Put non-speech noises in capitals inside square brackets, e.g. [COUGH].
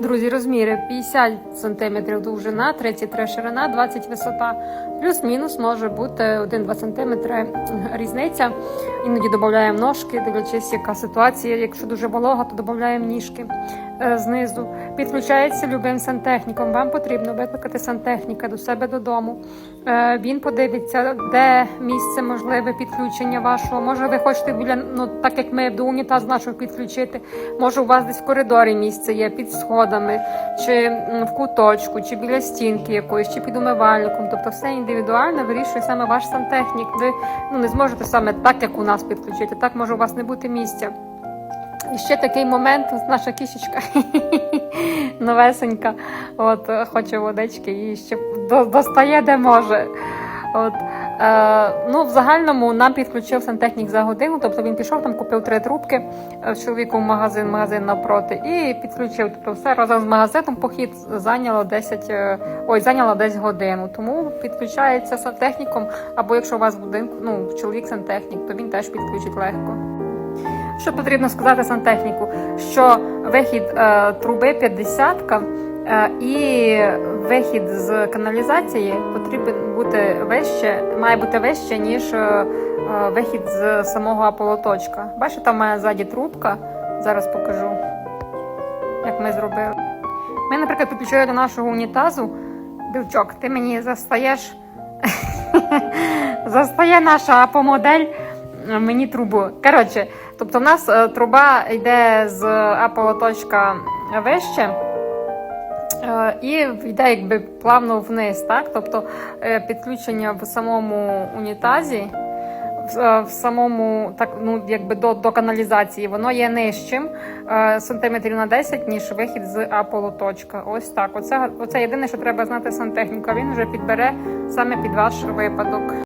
Друзі, розміри 50 см довжина, 33 ширина, 20 висота. Плюс-мінус може бути 1-2 см різниця. Іноді додаємо ножки, дивлячись, яка ситуація. Якщо дуже волога, то додаємо ніжки знизу. Підключається любим сантехніком. Вам потрібно викликати сантехніка до себе додому. Е, Він подивиться, де місце можливе підключення вашого. Може, ви хочете біля, ну так як ми до унітазу нашого підключити. Може, у вас десь в коридорі місце є під сходами, чи в куточку, чи біля стінки якоїсь, чи під умивальником. Тобто все індивідуально вирішує саме ваш сантехнік. Ви ну не зможете саме так, як у нас підключити. Так може у вас не бути місця. І ще такий момент, наша кішечка [LAUGHS] новесенька, от хоче водички і ще достає де може. От, е, ну, в загальному нам підключив сантехнік за годину, тобто він пішов, там купив три трубки е, чоловіку в магазин, магазин навпроти, і підключив. Тобто все разом з магазином похід зайняло 10, е, ой, зайняло десь годину. Тому підключається сантехніком, або якщо у вас в будинку ну, чоловік сантехнік, то він теж підключить легко. Що потрібно сказати сантехніку? Що вихід е, труби 50 е, і вихід з каналізації потрібен бути вище, має бути вище, ніж е, е, вихід з самого аполоточка. Бачите, там має ззаді трубка. Зараз покажу, як ми зробили. Ми, наприклад, підключили до нашого унітазу. Білчок, ти мені застаєш. [LAUGHS] Застає наша апомодель мені трубу. Коротше, тобто, в нас е, труба йде з аполоточка вище. е, І йде якби плавно вниз, так? Тобто е, підключення в самому унітазі, в, е, самому так, ну, якби до, до каналізації, воно є нижчим е, сантиметрів на 10, ніж вихід з аполоточка. Ось так. Оце, оце єдине, що треба знати сантехніка. Він вже підбере саме під ваш випадок.